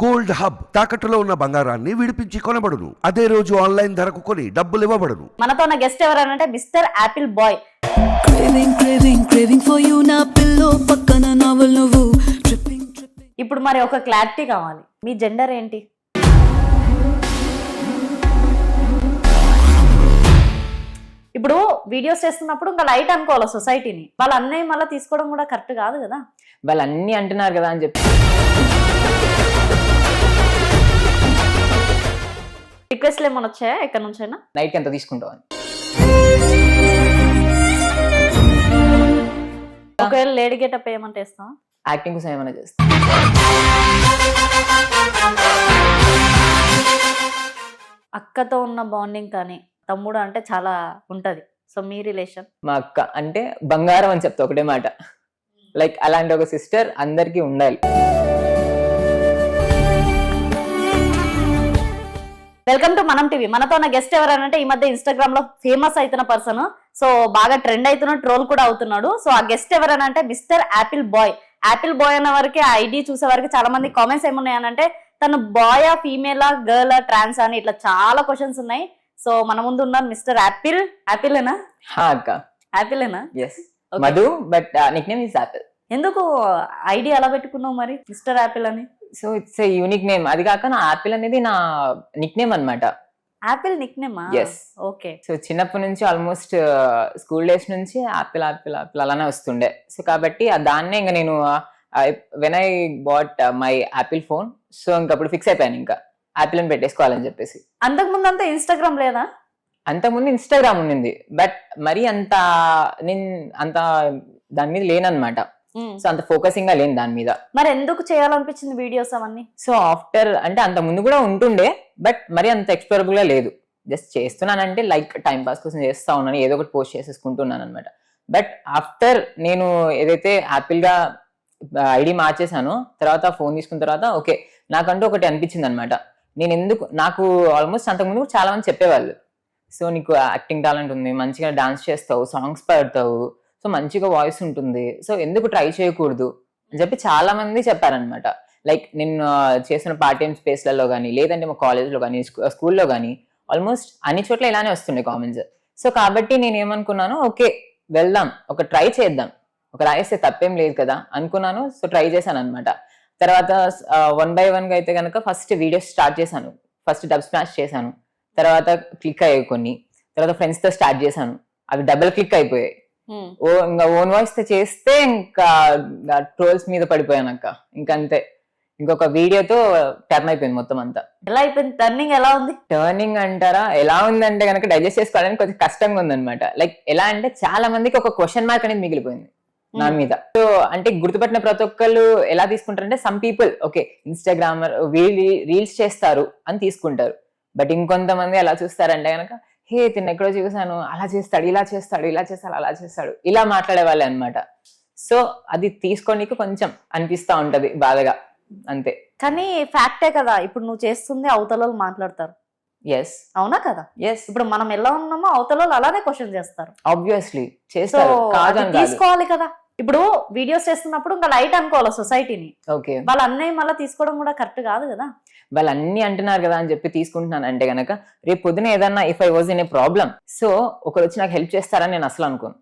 Gold hub తాకట్టులో ఉన్న బంగారాన్ని విడిపించి కొనబడును. అదే రోజు ఆన్లైన్ ధరకు కొని డబ్బులు ఇవ్వబడును. మనతో ఉన్న గెస్ట్ ఎవరనంటే మిస్టర్ యాపిల్ బాయ్. నా పిల్లో పక్కన నవ్వులు నువ్వు. ట్రిప్పింగ్ ట్రిప్పింగ్ ఇప్పుడు మరి ఒక క్లారిటీ కావాలి. మీ జెండర్ ఏంటి? ఇప్పుడు వీడియోస్ చేస్తున్నప్పుడు ఇంకా లైట్ అనుకోవాలి సొసైటీని వాళ్ళ అన్నయ్య మళ్ళీ తీసుకోవడం కూడా కరెక్ట్ కాదు కదా. వాళ్ళు అన్ని అంటున్నారు కదా అని చెప్పి. రిక్వెస్ట్లు ఏమైనా వచ్చాయా ఎక్కడి నుంచైనా? నైట్కి ఎంత తీసుకుంటావు అని. ఒకవేళ లేడీ గెటప్ ఏమంటే ఇస్తాం యాక్టింగ్ కోసం ఏమైనా చేస్తా. అక్కతో ఉన్న బాండింగ్ కానీ తమ్ముడు అంటే చాలా ఉంటది. సో మీ రిలేషన్ మా అక్క అంటే బంగారం అని చెప్తా ఒకటే మాట. లైక్ అలాంటి ఒక సిస్టర్ అందరికీ ఉండాలి. Welcome to Manam TV. మనతో ఉన్న గెస్ట్ ఎవరనంటే ఈ మధ్య ఇన్స్టాగ్రామ్లో ఫేమస్ అవుతున్న పర్సన్ సో బాగా ట్రెండ్ అవుతున్న ట్రోల్ కూడా అవుతున్నాడు. సో ఆ guest ఎవరనంటే mister apple boy apple boy అన్న వరకు ఆ ఐడి చూసే వరకు చాలా మంది కామెంట్స్ ఏమున్నాయనంటే తను బాయ్ ఆ ఫీమేలా గర్ల్ ట్రాన్స్ అని ఇట్లా చాలా క్వశ్చన్స్ ఉన్నాయి. సో మన ముందు ఉన్నారు మిస్టర్ యాపిల్ యాపిలేనా హా అక్క. యాపిలేనా yes Madhu but nick name is apple ఎందుకు ఐడి ఎలా పెట్టుకున్నావు మరి మిస్టర్ యాపిల్ అని? So it's a unique name అది కాక నా యాపిల్ అనేది నా నిక్ నేమ్ అనమాట యాపిల్ నిక్ నేమా Yes. ఓకే. సో చిన్నప్పటి నుంచి ఆల్మోస్ట్ స్కూల్ డేస్ నుంచి యాపిల్ యాపిల్ యాపిల్ అలానే వస్తుండే. సో కాబట్టి ఆ దాన్నే ఇంకా నేను when I bought my Apple phone so ఇంకప్పుడు ఫిక్స్ అయిపోయాను ఇంకా. యాపిల్ అని పెట్టేసుకోవాలని చెప్పేసి. అంతకు ముందు అంతా ఇన్స్టాగ్రామ్ లేదా? అంతకుముందు ఇన్స్టాగ్రామ్ ఉండింది. బట్ మరి అంత నేను అంత దాని మీద లేనన్నమాట. సో అంత ఫోకసింగ్గా లేను దాని మీద. మరి ఎందుకు చేయాలనిపించింది వీడియోస్ అవన్నీ? సో ఆఫ్టర్ అంటే అంత ముందు కూడా ఉంటుండే బట్ మరి అంత ఎక్స్ప్లోరబుల్గా లేదు. జస్ట్ చేస్తున్నానంటే లైక్ టైం పాస్ కోసం చేస్తా ఉన్నాను ఏదో ఒకటి పోస్ట్ చేసేసుకుంటున్నాను అనమాట బట్ ఆఫ్టర్ నేను ఏదైతే యాపిల్గా ఐడి మార్చేసానో తర్వాత ఫోన్ తీసుకున్న తర్వాత ఓకే నాకంటూ ఒకటి అనిపించింది అనమాట నేను ఎందుకు నాకు ఆల్మోస్ట్ అంతకుముందు చాలా మంది చెప్పేవాళ్ళు. సో నీకు యాక్టింగ్ టాలెంట్ ఉంది మంచిగా డాన్స్ చేస్తావు సాంగ్స్ పాడతావు సో మంచిగా వాయిస్ ఉంటుంది. సో ఎందుకు ట్రై చేయకూడదు? అని చెప్పి చాలా మంది చెప్పారనమాట లైక్ నేను చేసిన పార్ట్ టైం స్పేస్లలో కానీ లేదంటే మా కాలేజ్లో కానీ స్కూల్లో కానీ ఆల్మోస్ట్ అన్ని చోట్ల ఇలానే వస్తుండే కామెంట్స్ సో కాబట్టి నేను ఏమనుకున్నాను ఓకే వెళ్దాం. ఒక ట్రై చేద్దాం. ఒక రాయిస్తే తప్పేం లేదు కదా అనుకున్నాను. సో ట్రై చేశాను అనమాట తర్వాత వన్ బై వన్గా అయితే కనుక ఫస్ట్ వీడియోస్ స్టార్ట్ చేశాను. ఫస్ట్ డబ్ స్మాష్ చేశాను. తర్వాత క్లిక్ అయ్యాయి కొన్ని. తర్వాత ఫ్రెండ్స్తో స్టార్ట్ చేశాను. అవి డబుల్ క్లిక్ అయిపోయాయి. ఇంకా ఓన్ వాయిస్తో చేస్తే ఇంకా ట్రోల్స్ మీద పడిపోయాను అక్క ఇంకా అంతే ఇంకొక వీడియోతో టర్న్ అయిపోయింది మొత్తం అంతా. ఎలా అయిపోయింది? టర్నింగ్ ఎలా ఉంది? టర్నింగ్ అంటారా? ఎలా ఉందంటే కనుక డైజెస్ట్ చేసుకోవడానికి కొంచెం కష్టంగా ఉందన్నమాట. లైక్ ఎలా అంటే చాలా మందికి ఒక క్వశ్చన్ మార్క్ అనేది మిగిలిపోయింది నా Hmm. మీద. సో అంటే గుర్తుపట్టిన ప్రతి ఒక్కళ్ళు ఎలా తీసుకుంటారంటే some people okay instagrammer reels చేస్తారు అని తీసుకుంటారు. బట్ ఇంకొంతమంది ఎలా చూస్తారంటే కనుక హే తిన్న ఎక్కడో చూసాను అలా చేస్తాడు ఇలా చేస్తాడు ఇలా చేస్తాడు అలా చేస్తాడు. ఇలా మాట్లాడే వాళ్ళే అనమాట సో అది తీసుకోనికి కొంచెం అనిపిస్తా ఉంటది బాధగా. అంతే. కానీ ఫ్యాక్టే కదా ఇప్పుడు నువ్వు చేస్తుంది అవతల మాట్లాడతారు. ఎస్ అవునా కదా? ఎస్ ఇప్పుడు మనం ఎలా ఉన్నామో అవతల అలానే క్వశ్చన్ చేస్తారు. ఆబ్వియస్లీ చేస్తారు. తీసుకోవాలి కదా. ఇప్పుడు వీడియోస్ చేస్తున్నప్పుడు ఇంకా లైట్ అనుకోవాలి సొసైటీని ఓకే వాళ్ళ అన్నయ్య మళ్ళీ తీసుకోవడం కూడా కరెక్ట్ కాదు కదా? వాళ్ళు అన్ని అంటున్నారు కదా అని చెప్పి తీసుకుంటున్నాను అంటే గనక రేపు పొద్దున ఏదన్నా if I was in a problem so ఒకరు వచ్చి నాకు హెల్ప్ చేస్తారని నేను అసలు అనుకోను.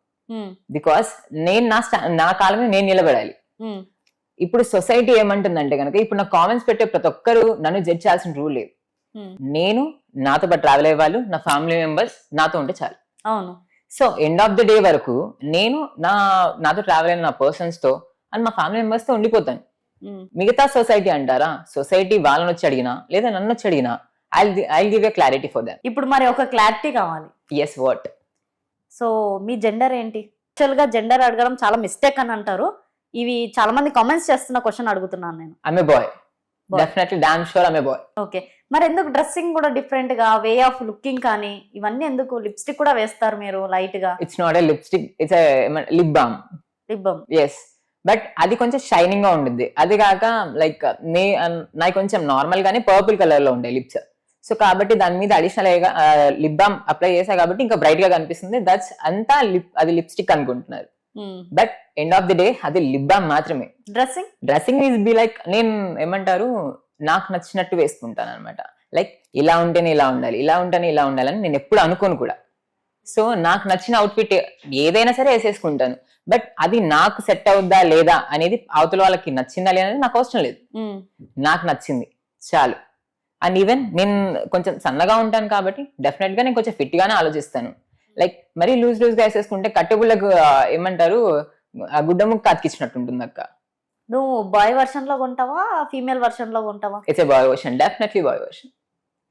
బికాస్ నేను నా నా కాలం మీద నేను నిలబడాలి. ఉమ్, ఇప్పుడు సొసైటీ ఏమంటుందంటే కనుక ఇప్పుడు నా కామెంట్స్ పెట్టే ప్రతి ఒక్కరు నన్ను జడ్జ్ చేయాల్సిన రూల్ లేదు ఉమ్. నేను నాతో పాటు ట్రావెల్ అయ్యే వాళ్ళు నా ఫ్యామిలీ మెంబర్స్ నాతో ఉంటే చాలు. అవును. So end of the day వరకు నేను నా నాతో ట్రావెల్ అయిన నా పర్సన్స్తో అండ్ మా ఫ్యామిలీ మెంబర్స్తో ఉండిపోతాను. మిగతా సొసైటీ అంటారా? సొసైటీ వాళ్ళని వచ్చి అడిగినా లేదా నన్ను వచ్చి అడిగినా I I give a clarity for them ఇప్పుడు మరి ఒక క్లారిటీ కావాలి. ఎస్ వాట్ సో మీ జెండర్ ఏంటి? యాక్చువల్గా జెండర్ అడగడం చాలా మిస్టేక్ అని అంటారు. ఇవి చాలా మంది కామెంట్స్ చేస్తున్న క్వశ్చన్ అడుగుతున్నాను నేను. I'm boy. Definitely damn sure I'm boy okay మరి ఎందుకు డ్రెస్సింగ్ కూడా డిఫరెంట్గా వే ఆఫ్ లుకింగ్ కానీ ఇవన్నీ ఎందుకు లిప్స్టిక్ కూడా వేస్తారు మీరు లైట్గా? It's not a lipstick it's lip balm lip balm yes but అది కొంచెం షైనింగ్గా ఉంటుంది అది కాక లైక్ నే నాకు కొంచెం నార్మల్ గానే పర్పుల్ కలర్లో ఉండే లిప్స్. సో కాబట్టి దాని మీద అడిషనల్ లిప్ బామ్ అప్లై చేసా కాబట్టి ఇంకా బ్రైట్గా కనిపిస్తుంది. దట్స్ అంతా లిప్ అది లిప్స్టిక్ అనుకుంటున్నారు. But end of the day అది లిప్ బామ్ మాత్రమే. Dressing dressing is be like నేను ఏమంటారు నాకు నచ్చినట్టు వేసుకుంటాను అనమాట లైక్ ఇలా ఉంటేనే ఇలా ఉండాలి ఇలా ఉంటేనే ఇలా ఉండాలని నేను ఎప్పుడు అనుకోను కూడా. సో నాకు నచ్చిన అవుట్ఫిట్ ఏదైనా సరే వేసేసుకుంటాను. బట్ అది నాకు సెట్ అవుద్దా లేదా అనేది అవతల వాళ్ళకి నచ్చిందా లేదా అనేది నాకు అవసరం లేదు. నాకు నచ్చింది. చాలు. అండ్ ఈవెన్ నేను కొంచెం సన్నగా ఉంటాను కాబట్టి డెఫినెట్గా నేను కొంచెం ఫిట్ గానే ఆలోచిస్తాను. లైక్ మరీ లూజ్ లూజ్గా వేసేసుకుంటే కట్టుబుళ్ళకు ఏమంటారు ఆ గుడ్డ ముక్క అతికించినట్టు ఉంటుంది అక్క. నువ్వు బాయ్ వర్షన్లో కొంటావా ఫీమేల్ వర్షన్లో కొంటావా? It's a boy version definitely boy version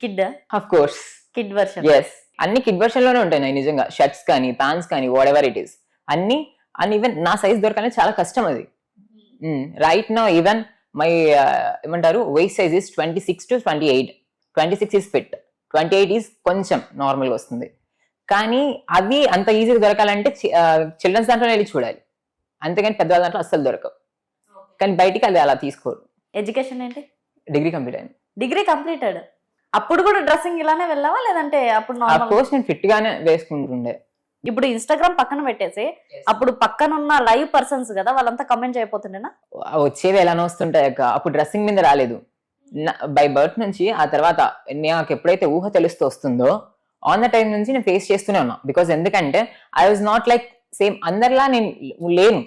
kid of course kid version yes అన్ని కిడ్ వర్షన్లోనే ఉంటాయి నిజంగా. షర్ట్స్ కానీ ప్యాంట్స్ కానీ వాట్ ఎవర్ ఇట్ ఈస్ అన్ని అండ్ ఈవెన్ నా సైజ్ దొరకాలని చాలా కష్టం అది. రైట్ నో ఈవెన్ మై ఏమంటారు weight size is twenty six to twenty eight twenty six is fit twenty eight is కొంచెం నార్మల్గా వస్తుంది. కానీ అవి అంత ఈజీగా దొరకాలంటే చిల్డ్రన్స్ దాంట్లో వెళ్ళి చూడాలి. అంతేగాని పెద్దవాళ్ళ దాంట్లో అస్సలు దొరకవు. కానీ బయటికి అది అలా తీసుకోరు. ఎడ్యుకేషన్ ఏంటి? డిగ్రీ కంప్లీట్ అయింది. Degree completed? అప్పుడు కూడా డ్రెస్సింగ్ ఇలానే వెళ్ళావా? లేదంటే అప్పుడు ఆ నార్మల్ కోర్స్ నేను ఫిట్ గానే వేసుకుంటుండే. ఇప్పుడు ఇన్స్టాగ్రామ్ పక్కన పెట్టేసి అప్పుడు పక్కన ఉన్న లైవ్ పర్సన్స్ కదా వాళ్ళంతా కమెంట్ చేయబోతుండేనా? వచ్చేవి ఎలానో వస్తుంటాయి అక్క? అప్పుడు డ్రెస్సింగ్ మీద రాలేదు. బై బర్త్ నుంచి ఆ తర్వాత నాకు ఎప్పుడైతే ఊహ తెలుస్తూ వస్తుందో ఆన్ ద టైం నుంచి నేను ఫేస్ చేస్తూనే ఉన్నా. బికాస్ ఎందుకంటే I was not like same అందరిలా నేను లేను.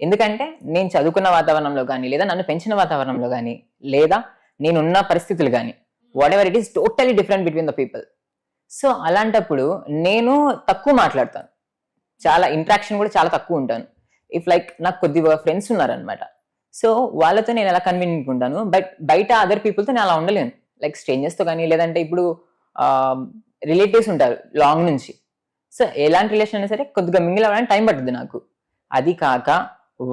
ఎందుకంటే నేను చదువుకున్న వాతావరణంలో కానీ లేదా నన్ను పెంచిన వాతావరణంలో కానీ లేదా నేనున్న పరిస్థితులు కానీ whatever it is totally different between the people so అలాంటప్పుడు నేను తక్కువ మాట్లాడతాను. చాలా ఇంట్రాక్షన్ కూడా చాలా తక్కువ ఉంటాను. ఇఫ్ లైక్ నాకు కొద్దిగా ఫ్రెండ్స్ ఉన్నారనమాట సో వాళ్ళతో నేను ఎలా కన్వీనియంట్ ఉంటాను. బట్ బయట అదర్ పీపుల్తో నేను అలా ఉండలేను. లైక్ స్ట్రేంజర్స్తో కానీ లేదంటే ఇప్పుడు రిలేటివ్స్ ఉంటారు లాంగ్ నుంచి. సో ఎలాంటి రిలేషన్ అయినా సరే కొద్దిగా మింగిల్ అవ్వడానికి టైం పడుతుంది నాకు. అది కాక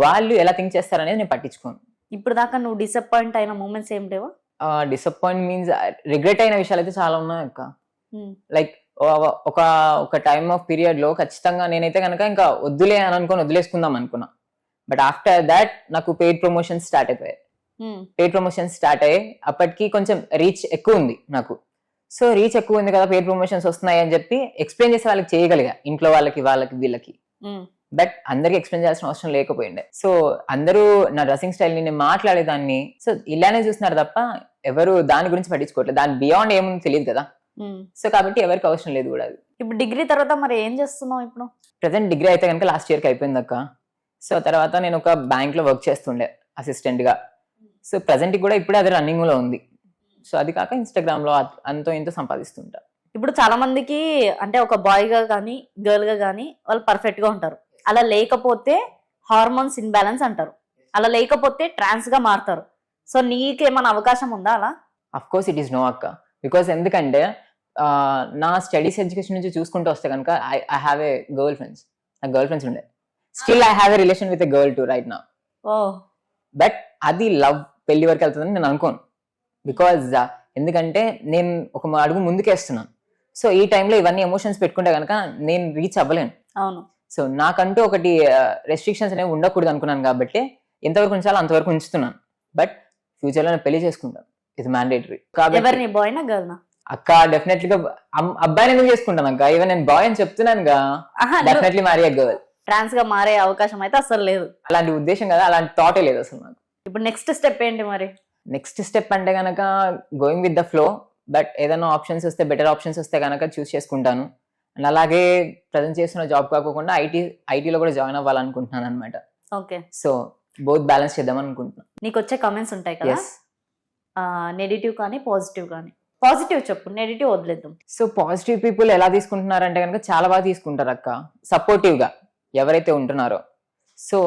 వాళ్ళు ఎలా థింక్ చేస్తారనేది నేను పట్టించుకోను. ఇప్పుడు దాకా నువ్వు డిసప్పాయింట్ అయిన మూమెంట్స్ ఏం లేవా? డిసప్పాయింట్ మీన్స్ రిగ్రెట్ అయిన విషయాలు అయితే చాలా ఉన్నాయి అక్క. లైక్ ఒక ఒక టైమ్ ఆఫ్ పీరియడ్లో ఖచ్చితంగా నేనైతే కనుక ఇంకా వద్దులే అని అనుకొని వదిలేసుకుందాం అనుకున్నా. బట్ ఆఫ్టర్ దాట్ నాకు పెయిడ్ ప్రమోషన్ స్టార్ట్ అయిపోయాయి. పెయిడ్ ప్రమోషన్ స్టార్ట్ అయ్యాయి. అప్పటికి కొంచెం రీచ్ ఎక్కువ ఉంది నాకు. సో రీచ్ ఎక్కువ ఉంది కదా పెయిడ్ ప్రమోషన్స్ వస్తున్నాయి అని చెప్పి ఎక్స్ప్లెయిన్ చేసి వాళ్ళకి చేయగలిగా. ఇంట్లో వాళ్ళకి వాళ్ళకి వీళ్ళకి. ఉమ్, బట్ అందరికి ఎక్స్ప్లెయిన్ చేయాల్సిన అవసరం లేకపోయిండే. సో అందరూ నా డ్రెస్సింగ్ స్టైల్ని నేను మాట్లాడేదాన్ని. సో ఇలానే చూస్తున్నారు తప్ప ఎవరు దాని గురించి పట్టించుకోవట్లేదు. దాని బియాండ్ ఏముంది తెలియదు కదా. సో కాబట్టి ఎవరికి అవసరం లేదు కూడా అది. ఇప్పుడు డిగ్రీ తర్వాత మరి ఏం చేస్తున్నావు ఇప్పుడు? ప్రజెంట్ డిగ్రీ అయితే కనుక లాస్ట్ ఇయర్కి అయిపోయింది అక్క. సో తర్వాత నేను ఒక బ్యాంక్లో వర్క్ చేస్తుండే అసిస్టెంట్గా సో ప్రజెంట్ కూడా ఇప్పుడే అది రన్నింగ్లో ఉంది. సో అది కాక ఇన్స్టాగ్రామ్లో అంతో ఇంతో సంపాదిస్తుంటా. ఇప్పుడు చాలా మందికి అంటే ఒక బాయ్గా కానీ గర్ల్గా కానీ వాళ్ళు పర్ఫెక్ట్గా ఉంటారు. అలా లేకపోతే హార్మోన్స్ ఇన్బ్యాలెన్స్ అంటారు. అలా లేకపోతే ట్రాన్స్గా మారుతారు. సో నీకేమైనా అవకాశం ఉందా అలా? Of course it is no అక్క. బికాస్ ఎందుకంటే నా స్టడీస్ ఎడ్యుకేషన్ నుంచి చూసుకుంటూ వస్తే కనుక I I have a girlfriends నాకు గర్ల్ ఫ్రెండ్స్ ఉండే. Still I have a relation with a girl too right నా ఓ. బట్ అది లవ్ పెళ్ళి వరకు వెళ్తుందని నేను అనుకోను. బికాజ్ ఎందుకంటే నేను ఒక అడుగు ముందుకేస్తున్నాను. సో ఈ టైంలో ఇవన్నీ ఎమోషన్స్ పెట్టుకుంటే కనుక నేను రీచ్ అవ్వలేను. అవును. సో నాకంటూ ఒకటి రెస్ట్రిక్షన్స్ అనేవి ఉండకూడదు అనుకున్నాను కాబట్టి ఎంతవరకు ఉంచాలో అంతవరకు ఉంచుతున్నాను. బట్ ఫ్యూచర్లో నేను పెళ్ళి చేసుకుంటాను. ఇది మ్యాండేటరీ కాబట్టి అక్క డెఫినెట్లీ గా అబ్బాయిని ఎందుకు చేసుకుంటాను అక్క? ఈవెన్ నేను బాయ్ అని చెప్తున్నానుగా డెఫినెట్లీ మ్యారీ గర్ల్ ట్రాన్స్గా మారే అవకాశం అయితే అసలు లేదు. అలాంటి ఉద్దేశం కదా అలాంటి థాటే లేదు అసలు నాకు. ఇప్పుడు నెక్స్ట్ స్టెప్ ఏంటి మరి? నెక్స్ట్ స్టెప్ అంటే గనక going with the flow but ఏదైనా ఆప్షన్స్ వస్తే బెటర్ ఆప్షన్స్ వస్తే గనక చూస్ చేసుకుంటాను. అండ్ అలాగే ప్రజెంట్ చేస్తున్న జాబ్ కాకుండా ఐటీ ఐటీలో కూడా జాయిన్ అవ్వాలనుకుంటున్నాను అనమాట ఓకే. సో బోత్ బ్యాలెన్స్ చేద్దాం అనుకుంటున్నాను. నీకు వచ్చే కమెంట్స్ ఉంటాయి కదా? నెగిటివ్ కానీ పాజిటివ్ కానీ. పాజిటివ్ చెప్పు నెగిటివ్ వదిలేద్దాం. సో పాజిటివ్ పీపుల్ ఎలా తీసుకుంటున్నారంటే కనుక చాలా బాగా తీసుకుంటారు అక్క. సపోర్టివ్గా ఎవరైతే ఉంటున్నారో. సో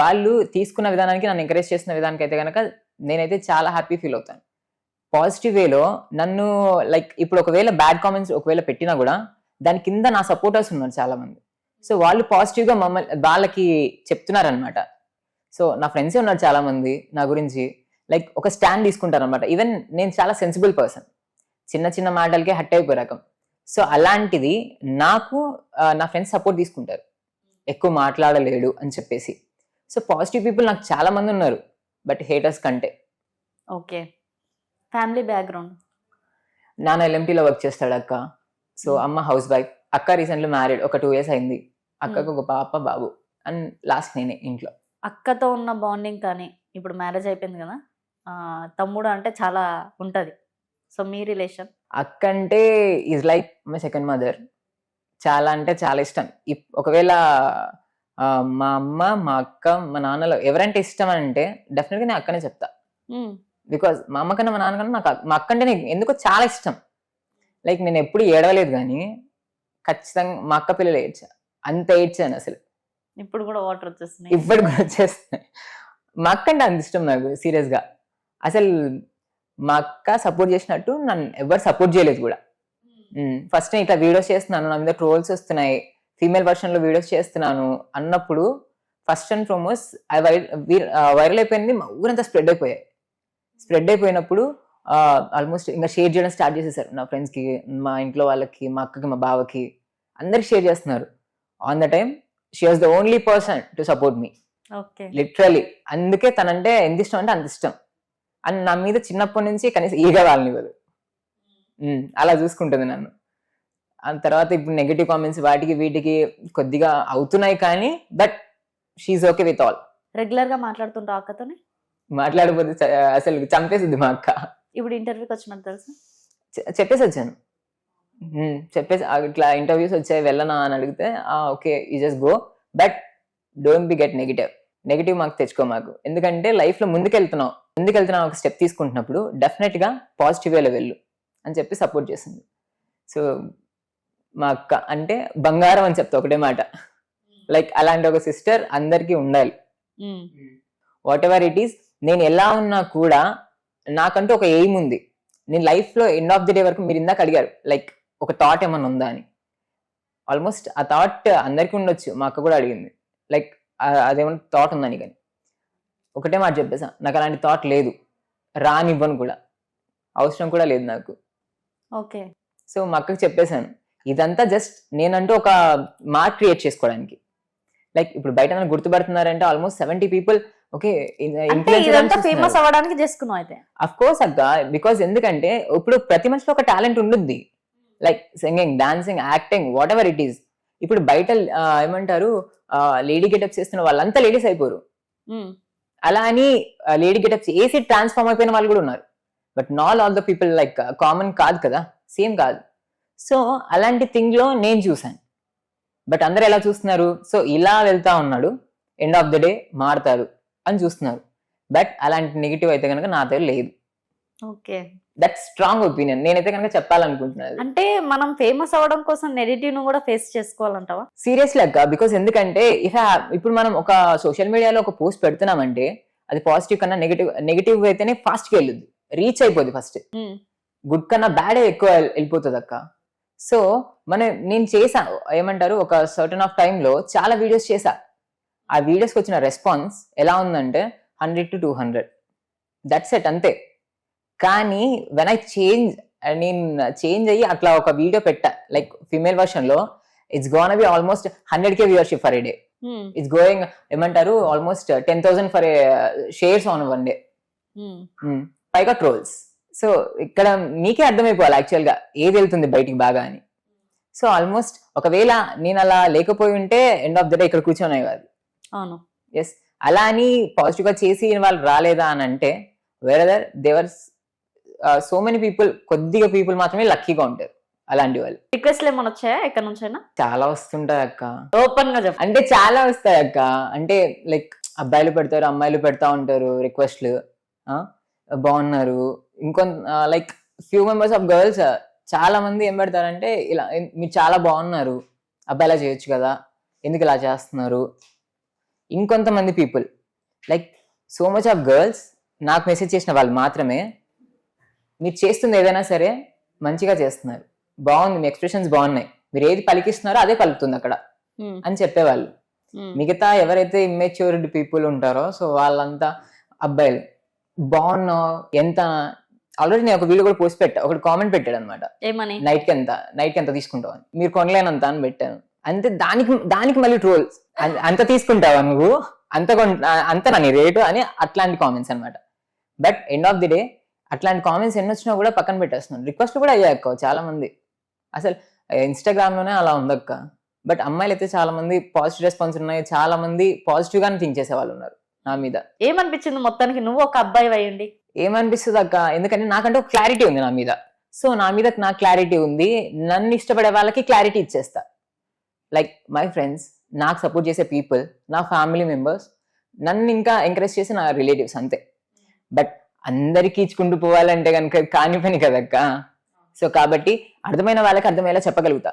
వాళ్ళు తీసుకున్న విధానానికి నన్ను ఎంకరేజ్ చేసిన విధానానికి అయితే కనుక నేనైతే చాలా హ్యాపీ ఫీల్ అవుతాను. పాజిటివ్ వేలో నన్ను లైక్ ఇప్పుడు ఒకవేళ బ్యాడ్ కామెంట్స్ ఒకవేళ పెట్టినా కూడా దాని కింద నా సపోర్టర్స్ ఉన్నారు చాలా మంది సో వాళ్ళు పాజిటివ్గా మమ్మల్ని వాళ్ళకి చెప్తున్నారనమాట సో నా ఫ్రెండ్సే ఉన్నారు చాలా మంది నా గురించి. లైక్ ఒక స్టాండ్ తీసుకుంటారు అనమాట ఈవెన్ నేను చాలా సెన్సిబుల్ పర్సన్ చిన్న చిన్న మాటలకే హట్ అయిపోయే రకం. సో అలాంటిది నాకు నా ఫ్రెండ్స్ సపోర్ట్ తీసుకుంటారు. ఎక్కువ మాట్లాడలేడు అని చెప్పేసి. సో పాజిటివ్ పీపుల్ నాకు చాలా మంది ఉన్నారు. బట్ హేటర్స్ కంటే. Okay family background? నాన్న ఎల్ఎంటీలో వర్క్ చేస్తాడు అక్క. సో అమ్మ హౌస్ వైఫ్. అక్క రీసెంట్లీ మ్యారీడ్. ఒక టూ ఇయర్స్ అయింది. అక్కకు ఒక పాప బాబు. అండ్ లాస్ట్ నేనే ఇంట్లో. అక్కతో ఉన్న బాండింగ్ కానీ ఇప్పుడు మ్యారేజ్ అయిపోయింది కదా తమ్ముడు అంటే చాలా ఉంటది. సో మీ రిలేషన్? అక్క అంటే is like my second mother. చాలా అంటే చాలా ఇష్టం. ఒకవేళ మా అమ్మ మా అక్క మా నాన్నలో ఎవరంటే ఇష్టం అంటే డెఫినెట్గా నేను అక్కనే చెప్తా. బికాజ్ మా అమ్మ కన్నా మా నాన్న కన్నా నాకు మా అక్క అంటే నాకు ఎందుకో చాలా ఇష్టం. లైక్ నేను ఎప్పుడు ఏడవలేదు కానీ ఖచ్చితంగా మా అక్క పిల్లలు ఏడ్చా అంత ఏడ్చాను అసలు. ఇప్పుడు కూడా వాటర్ వచ్చేస్తున్నాయి. ఇప్పటి కూడా వచ్చేస్తున్నాయి. మా అక్క అంటే అంత ఇష్టం నాకు సీరియస్గా అసలు మా అక్క సపోర్ట్ చేసినట్టు నన్ను ఎవరు సపోర్ట్ చేయలేదు కూడా. ఫస్ట్ నేను ఇట్లా వీడియోస్ చేస్తున్నాను నా మీద ట్రోల్స్ వస్తున్నాయి ఫీమేల్ వర్షన్లో వీడియోస్ చేస్తున్నాను అన్నప్పుడు ఫస్ట్ అండ్ ఫార్మోస్ట్ వైరల్ అయిపోయింది మా ఊరంతా స్ప్రెడ్ అయిపోయాయి. స్ప్రెడ్ అయిపోయినప్పుడు ఆల్మోస్ట్ ఇంకా షేర్ చేయడం స్టార్ట్ చేసేసారు. నా ఫ్రెండ్స్కి మా ఇంట్లో వాళ్ళకి మా అక్కకి మా బావకి అందరికి షేర్ చేస్తున్నారు. On the time she was the only person to support me okay. Literally అందుకే తనంటే ఎంత ఇష్టం అంటే అంత ఇష్టం. అండ్ నా మీద చిన్నప్పటి నుంచి కనీసం ఈగ వాళ్ళనివ్వదు అలా చూసుకుంటుంది నన్ను. ఆ తర్వాత ఇప్పుడు నెగిటివ్ కామెంట్స్ వాటికి వీటికి కొద్దిగా అవుతున్నాయి కానీ but she's okay with all రెగ్యులర్గా మాట్లాడుతుంటావు అక్కతోని? మాట్లాడకపోతే అసలు చంపేసింది మా అక్క. ఇప్పుడు ఇంటర్వ్యూకి వచ్చినట్టు తెలుసు? చెప్పేసి వచ్చాను చెప్పేసి ఇట్లా ఇంటర్వ్యూస్ వచ్చాయి వెళ్ళనా అని అడిగితే okay you just go but don't be get negative negative మాకు తెచ్చుకో మాకు. ఎందుకంటే లైఫ్లో ముందుకెళ్తున్నావు. ముందుకెళ్తున్నావు ఒక స్టెప్ తీసుకుంటున్నప్పుడు డెఫినెట్గా పాజిటివ్ వేలో వెళ్ళు. అని చెప్పి సపోర్ట్ చేసింది. సో మా అక్క అంటే బంగారం అని చెప్తా ఒకటే మాట. లైక్ అలాంటి ఒక సిస్టర్ అందరికీ ఉండాలి. వాట్ ఎవర్ ఇట్ ఈస్ నేను ఎలా ఉన్నా కూడా నాకంటూ ఒక ఎయిమ్ ఉంది. నేను లైఫ్లో ఎండ్ ఆఫ్ ది డే వరకు మీరు ఇందాక అడిగారు లైక్ ఒక థాట్ ఏమన్నా ఉందా అని. ఆల్మోస్ట్ ఆ థాట్ అందరికీ ఉండొచ్చు మా అక్క కూడా అడిగింది. లైక్ అదేమన్నా థాట్ ఉందని కానీ ఒకటే మాట చెప్పేసా నాకు అలాంటి థాట్ లేదు. రానివ్వను కూడా. అవసరం కూడా లేదు నాకు. ఓకే. సో మా అక్కకి చెప్పేశాను ఇదంతా జస్ట్ నేనంటూ ఒక మార్క్ క్రియేట్ చేసుకోవడానికి. లైక్ ఇప్పుడు బయట నన్ను గుర్తుపడుతున్నారంటే ఆల్మోస్ట్ సెవెంటీ పీపుల్ ఓకే ఇదంతా ఫేమస్ అవ్వడానికి చేసుకున్నావు అయితే? అఫ్ కోర్స్ అక్క బికాస్ ఎందుకంటే ఇప్పుడు ప్రతి మనిషిలో ఒక టాలెంట్ ఉంటుంది like singing dancing acting whatever it is ఇప్పుడు బయట ఏమంటారు లేడీ గెటప్స్ చేస్తున్న వాళ్ళంతా లేడీస్ అయిపోరు. అలా అని లేడీ గెటప్స్ వేసి ట్రాన్స్ఫార్మ్ అయిపోయిన వాళ్ళు కూడా ఉన్నారు. But not all the people like common కాదు కదా. సేమ్ కాదు. సో అలాంటి థింగ్లో నేను చూసాను బట్ అందరు ఎలా చూస్తున్నారు? సో ఇలా వెళ్తా ఉన్నాడు. ఎండ్ ఆఫ్ ద డే మారుతారు అని చూస్తున్నారు. బట్ అలాంటి నెగిటివ్ అయితే కనుక నా దగ్గర లేదు. ఓకే. దట్ స్ట్రాంగ్ ఒపీనియన్ నేనైతే కనుక చెప్పాలనుకుంటున్నాను. అంటే మనం ఫేమస్ అవ్వడం కోసం నెగిటివ్ను కూడా ఫేస్ చేసుకోవాలంటావా? సీరియస్లీ అక్క బికాస్ ఎందుకంటే ఇఫ్ ఇప్పుడు మనం ఒక సోషల్ మీడియాలో ఒక పోస్ట్ పెడుతున్నామంటే అది పాజిటివ్ కన్నా నెగిటివ్ నెగిటివ్ అయితేనే ఫాస్ట్గా వెళ్ళుద్ది. రీచ్ అయిపోద్ది ఫస్ట్ గుడ్ కన్నా బ్యాడ్ ఎక్కువ వెళ్- వెళ్ళిపోతుంది అక్క. సో మనం నేను చేసా ఏమంటారు ఒక సర్టన్ ఆఫ్లో చాలా వీడియోస్ చేశా. ఆ వీడియోస్కి వచ్చిన రెస్పాన్స్ ఎలా ఉందంటే hundred to two hundred that's it అంతే. కానీ వెన్ ఐ చేంజ్ నేను చేంజ్ అయ్యి అట్లా ఒక వీడియో పెట్టా like female వర్షన్లో it's gonna be almost hundred K viewership for a day it's going ఏమంటారు almost ten thousand for shares on one day. పైగా trolls so ఇక్కడ మీకే అర్థమైపోవాలి యాక్చువల్గా ఏది వెళ్తుంది బయటికి బాగా అని. సో ఆల్మోస్ట్ ఒకవేళ నేను అలా లేకపోయి ఉంటే ఎండ్ ఆఫ్ ద డే ఇక్కడ కూర్చొనే కాదు అవును. ఎస్ అలా అని పాజిటివ్గా చేసి వాళ్ళు రాలేదా అని అంటే వేరే దేవర్ సో మెనీ పీపుల్ కొద్దిగా పీపుల్ మాత్రమే లక్కీగా ఉంటారు అలాంటి వాళ్ళు. రిక్వెస్ట్లు ఏమైనా వచ్చాయా? ఎక్కడి నుంచైనా? చాలా వస్తుంటాయి అక్క. ఓపెన్గా చెప్పు. అంటే చాలా వస్తాయి అక్క. అంటే లైక్ అబ్బాయిలు పెడతారు అమ్మాయిలు పెడతా ఉంటారు రిక్వెస్ట్లు బాగున్నారు. ఇంకొంత like few members of girls చాలా మంది ఏం పెడతారంటే ఇలా "ఏం- మీరు చాలా బాగున్నారు. అబ్బాయిలా చేయొచ్చు కదా. ఎందుకు ఇలా చేస్తున్నారు? ఇంకొంతమంది people. Like so much of girls నాకు మెసేజ్ చేసిన వాళ్ళు మాత్రమే మీరు చేస్తుంది ఏదైనా సరే మంచిగా చేస్తున్నారు. బాగుంది మీ ఎక్స్ప్రెషన్స్ బాగున్నాయి. మీరు ఏది పలికిస్తున్నారో అదే పలుకుతుంది అక్కడ ఉమ్, అని చెప్పేవాళ్ళు. ఉమ్, మిగతా ఎవరైతే ఇమ్మెచ్యూర్డ్ పీపుల్ ఉంటారో సో వాళ్ళంతా అబ్బాయిలు బాగున్నావు ఎంత ఆల్రెడీ నేను ఒక వీడియో కూడా పోస్ట్ పెట్టా ఒకటి కామెంట్ పెట్టాడు అనమాట నైట్కి ఎంత నైట్కి ఎంత తీసుకుంటావు అని. మీరు కొనలేనంత అని పెట్టాను. అంతే దానికి దానికి మళ్ళీ ట్రోల్స్ అంత తీసుకుంటావా నువ్వు? అంత అంత నా రేటు అని అట్లాంటి కామెంట్స్ అన్నమాట. But end of the day అట్లాంటి కామెంట్స్ ఎన్ని వచ్చినా కూడా పక్కన పెట్టేస్తున్నాను రిక్వెస్ట్ కూడా అయ్యాక చాలా మంది అసలు ఇన్స్టాగ్రామ్లోనే అలా ఉందక్క. బట్ అమ్మాయిలు అయితే చాలా మంది పాజిటివ్ రెస్పాన్స్ ఉన్నాయి. చాలా మంది పాజిటివ్ గానే థింక్ చేసే వాళ్ళు ఉన్నారు నా మీద. ఏమనిపించింది మొత్తానికి? నువ్వు ఒక అబ్బాయి అయ్యండి. ఏమనిపిస్తుంది అక్క? ఎందుకంటే నాకంటే ఒక క్లారిటీ ఉంది నా మీద. సో నా మీద నా క్లారిటీ ఉంది. నన్ను ఇష్టపడే వాళ్ళకి క్లారిటీ ఇచ్చేస్తా. లైక్ మై ఫ్రెండ్స్ నాకు సపోర్ట్ చేసే పీపుల్ నా ఫ్యామిలీ మెంబర్స్ నన్ను ఇంకా ఎంకరేజ్ చేసే నా రిలేటివ్స్ అంతే. బట్ అందరికీ ఇచ్చుకుంటూ పోవాలంటే కనుక కాని పని కదక్క? సో కాబట్టి అర్థమైన వాళ్ళకి అర్థమయ్యేలా చెప్పగలుగుతా.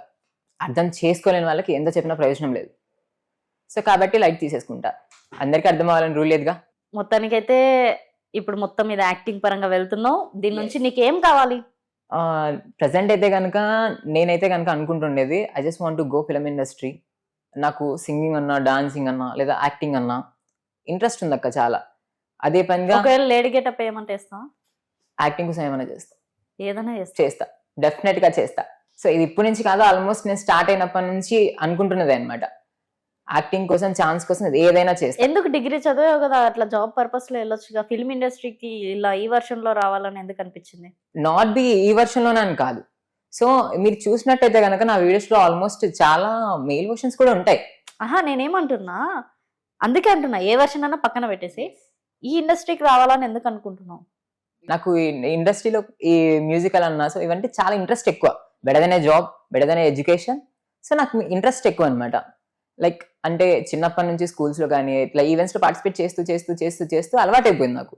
అర్థం చేసుకోలేని వాళ్ళకి ఎంత చెప్పినా ప్రయోజనం లేదు. సో కాబట్టి లైట్ తీసేసుకుంటా. అందరికీ అర్థం అవ్వాలని రూల్ లేదుగా? మొత్తానికైతే ఇప్పుడు మొత్తం మీద యాక్టింగ్ పరంగా వెళ్తున్నావు దీని నుంచి నీకేం కావాలి? ప్రజెంట్ అయితే కనుక నేనైతే కనుక అనుకుంటుండేది I just want to go film industry నాకు సింగింగ్ అన్నా డాన్సింగ్ అన్నా లేదా యాక్టింగ్ అన్నా ఇంట్రెస్ట్ ఉంది అక్క చాలా. అదే పనిగా ఒకవేళ లేడీ గెటప్ ఏమంటే యాక్టింగ్ కోసం ఏమైనా చేస్తా. ఏదైనా చేస్తా. చేస్తా. డెఫినెట్గా చేస్తా. సో ఇది ఇప్పటి నుంచి కాదు ఆల్మోస్ట్ నేను స్టార్ట్ అయినప్పటి నుంచి అనుకుంటున్నది అనమాట యాక్టింగ్ కోసం ఛాన్స్ కోసం ఏదైనా చేస్తా. ఎందుకు డిగ్రీ చదివావు కదా అట్లా జాబ్ పర్పస్లో వెళ్ళొచ్చుగా? ఫిల్మ్ ఇండస్ట్రీకి ఇలా ఈ వర్షన్లో రావాలని ఎందుకు అనిపించింది? నాట్ బి ఈ లోనే అని కాదు. సో మీరు చూసినట్టయితే కనుక నా వీడియోస్లో ఆల్మోస్ట్ చాలా మెయిల్ వర్షన్స్ కూడా ఉంటాయి. ఆహా నేనేమంటున్నా? అందుకే అంటున్నా ఏ వర్షన్ అన్నా పక్కన పెట్టేసి ఈ ఇండస్ట్రీకి రావాలని ఎందుకు అనుకుంటున్నావు? నాకు ఈ ఇండస్ట్రీలో ఈ మ్యూజికల్ అన్నా సో ఇవంటే చాలా ఇంట్రెస్ట్ ఎక్కువ. Better than job better than education so నాకు ఇంట్రెస్ట్ ఎక్కువ అనమాట లైక్ అంటే చిన్నప్పటి నుంచి schools లో కానీ ఇట్లా ఈవెంట్స్లో పార్టిసిపేట్ చేస్తూ చేస్తూ చేస్తూ చేస్తూ అలవాటు అయిపోయింది నాకు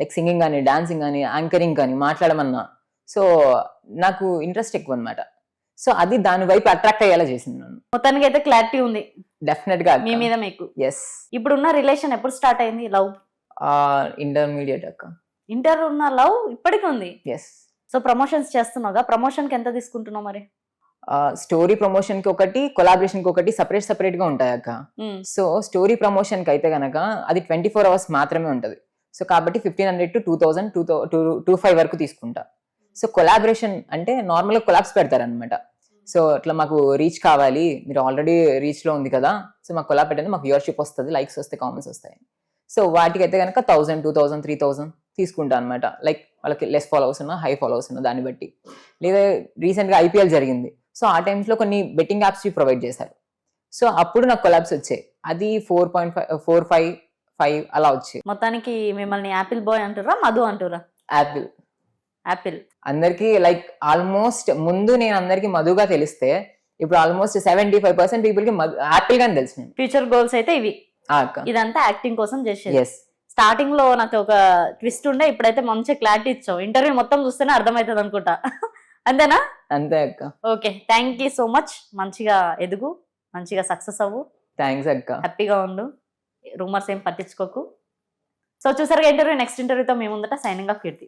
లైక్ సింగింగ్ కానీ డాన్సింగ్ కానీ యాంకరింగ్ కానీ మాట్లాడమన్నా. సో నాకు ఇంట్రెస్ట్ ఎక్కువ అనమాట సో అది దాని వైపు అట్రాక్ట్ అయ్యేలా చేసింది నన్ను. మొత్తానికి అయితే క్లారిటీ ఉంది. డెఫినెట్గా మీ మీద మీకు. ఎస్ ఇప్పుడున్న రిలేషన్ ఎప్పుడు స్టార్ట్ అయింది లవ్? ఇంటర్మీడియట్ అక్క. ఇంటర్ ఉన్న లవ్ ఇప్పటికీ ఉంది. ఎస్ సో ప్రమోషన్స్ చేస్తున్నావుగా. ప్రమోషన్కి ఎంత తీసుకుంటున్నావు మరి? స్టోరీ ప్రమోషన్కి ఒకటి కొలాబరేషన్కి ఒకటి సపరేట్ సపరేట్గా ఉంటాయి అక్క. సో స్టోరీ ప్రమోషన్కి అయితే గనక అది ట్వంటీ ఫోర్ అవర్స్ మాత్రమే ఉంటది. సో కాబట్టి fifteen hundred to two thousand two two two five వరకు తీసుకుంటా. సో కొలాబరేషన్ అంటే నార్మల్గా కొలాబ్స్ పెడతారనమాట సో అట్లా మాకు రీచ్ కావాలి. మీరు ఆల్రెడీ రీచ్లో ఉంది కదా. సో మాకు కొలాబ్ పెట్టండి. మాకు వ్యూవర్షిప్ వస్తుంది లైక్స్ వస్తాయి కామెంట్స్ వస్తాయి. సో వాటికి అయితే కనుక thousand two thousand three thousand తీసుకుంటా అనమాట లైక్ వాళ్ళకి లెస్ ఫాలోవర్స్ ఉన్నా హై ఫాలోవర్స్ ఉన్నా దాన్ని బట్టి. లేదా రీసెంట్గా ఐపీఎల్ జరిగింది. సో ఆ టైమ్స్లో కొన్ని బెట్టింగ్ యాప్స్ ప్రొవైడ్ చేశారు. సో అప్పుడు నాకు కొలాబ్స్ వచ్చాయి. అది four point five four five five అలా వచ్చాయి. మొత్తానికి మిమ్మల్ని యాపిల్ బాయ్ అంటురా మధు అంటురా యాపిల్ యాపిల్ అందరికి లైక్ ఆల్మోస్ట్ ముందు నేను అందరికి మధుగా తెలిస్తే ఇప్పుడు ఆల్మోస్ట్ సెవెంటీ ఫైవ్ పర్సెంట్ పీపుల్కి యాపిల్ గాని తెలుసు నేను. ఫ్యూచర్ గోల్స్ అయితే ఇవి. ఇదంతా యాక్టింగ్ కోసం చేసేది. స్టార్టింగ్లో నాకు ఒక ట్విస్ట్ ఉండే ఇప్పుడైతే మంచి క్లారిటీ ఇచ్చావు. ఇంటర్వ్యూ మొత్తం చూస్తేనే అర్థమవుతుంది అనుకుంటా. అంతేనా? అంతే అక్క. Okay thank you so much మంచిగా ఎదుగు మంచిగా సక్సెస్ అవ్వు. థ్యాంక్స్ అక్క. హ్యాపీగా ఉండు. రూమర్స్ ఏం పట్టించుకోకు. సో చూసారుగా ఇంటర్వ్యూ నెక్స్ట్ ఇంటర్వ్యూతో మేము ముందట సైనింగ్ ఆఫ్ కీర్తి.